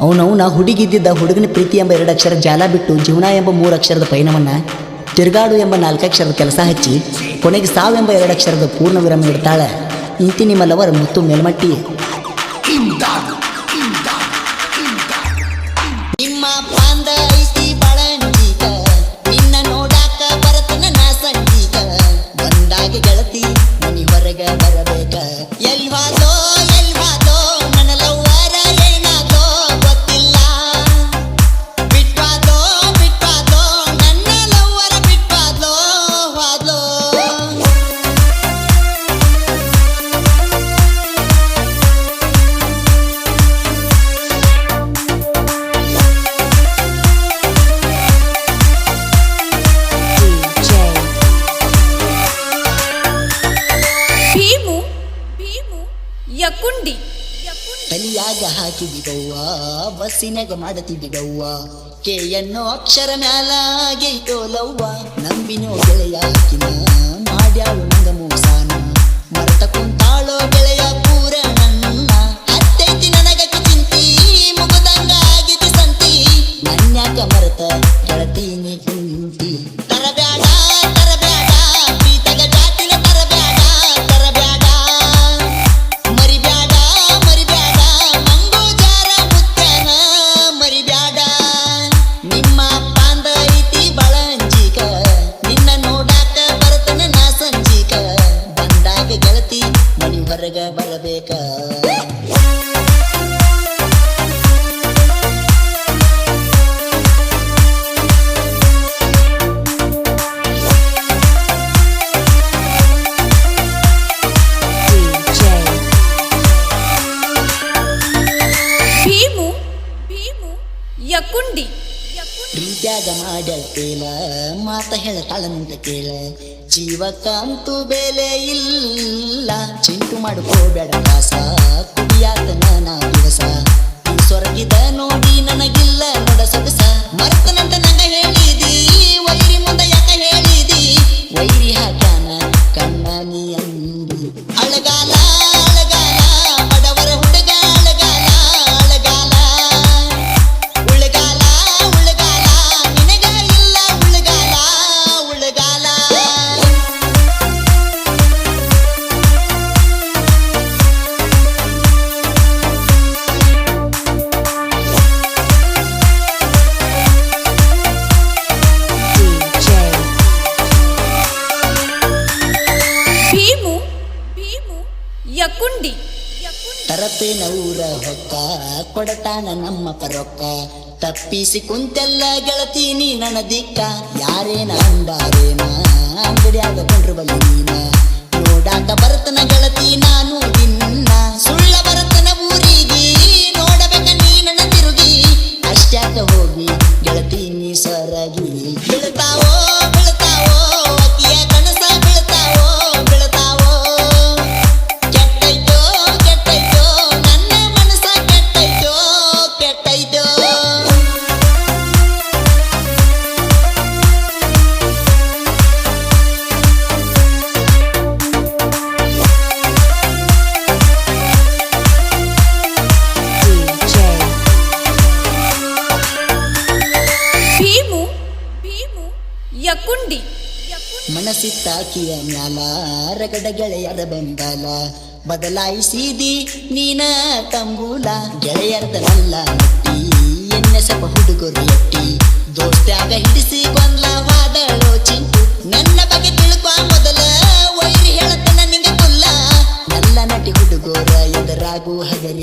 ಅವನವನ ಹುಡುಗಿದ್ದಿದ್ದ ಹುಡುಗನ ಪ್ರೀತಿ ಎಂಬ ಎರಡು ಅಕ್ಷರ ಜಾಲ ಬಿಟ್ಟು ಜೀವನ ಎಂಬ ಮೂರು ಅಕ್ಷರದ ಪಯಣವನ್ನು ತಿರುಗಾಡು ಎಂಬ ನಾಲ್ಕಕ್ಷರದ ಕೆಲಸ ಹಚ್ಚಿ ಕೊನೆಗೆ ಸಾವು ಎಂಬ ಎರಡು ಅಕ್ಷರದ ಪೂರ್ಣ ವಿರಾಮ ಇಡ್ತಾಳೆ. ಇಂತಿ ನಿಮ್ಮ ಮುತ್ತು ಮೇಲ್ಮಟ್ಟಿ ಗೆಳತಿ ಮನಿ ಹೊರಗ ಭೀಮು ಭೀಮು, ಯಕುಂಡಿ. ತಲಿಯಾಗ ಹಾಕಿದಿಗವ್ವ ಬಸ್ಸಿನಾಗ ಮಾಡತಿದ್ದಿಡವ್ವ ಕೆ ಎನ್ನೋ ಅಕ್ಷರ ಮ್ಯಾಲಾಗೆ ಆಗೈತೋ ಲವ್ವ ನಂಬಿನೋ ಗೆಳೆಯಾಕಿನ ಮಾಡ್ಯಾಳು ಯಕುಂಡಿ ಮಾಡಲ್ ಕೇಳ ಮಾತ ಹೇಳ್ತಾಳ ನಿಂತ ಕೇಳ. ಜೀವಕ್ಕಂತೂ ಬೆಲೆ ಇಲ್ಲ. ಚಿಂಟು ಮಾಡ್ಕೋಬೇಡ ಕಾಸ ಯಕುಂಡಿ ತರಪೇನ ಊರ ಹೊಕ್ಕ, ಕೊಡತಾನ ನಮ್ಮ ಪರೊಕ್ಕ. ತಪ್ಪಿಸಿ ಕುಂತೆಲ್ಲ ಗೆಳತೀನಿ ನನ್ನ ದಿಕ್ಕ. ಯಾರೇನ ಅಂದಾರೇನ ಅಂಗಡಿಯಾಗ ಕೊಂಡ್ರು ಬಲ್ಲ ನೀನ. ನೋಡಾಕ ಬರ್ತನ ಗೆಳತಿ ಯಕುಂಡಿ ಮನಸ್ಸಿತ್ತಾಕಿಯ ಮ್ಯಾಲ ರಗಡ ಗೆಳೆಯರ ಬೆಂಬಲ. ಬದಲಾಯಿಸಿದಿ ನೀನ ತಂಬೂಲ. ಗೆಳೆಯರ್ದನಲ್ಲ ನಟ್ಟಿ ಎನ್ನೆಸಪ ಹುಡುಗರು ಎಟ್ಟಿ. ದೋಸ್ತ್ಯಾಗ ಹಿಡಿಸಿ ಗೊಂದಲವಾದಳೋ ಚಿಂಟು. ನನ್ನ ಬಗ್ಗೆ ತಿಳ್ಕೊ ಮೊದಲ, ವೈರಿ ಹೇಳತ್ತ ನಿಂಗ ಕುಲ್ಲ. ನಲ್ಲ ನಟಿ ಹುಡುಗೋರ ಎದುರಾಗು ಹಗರಿ.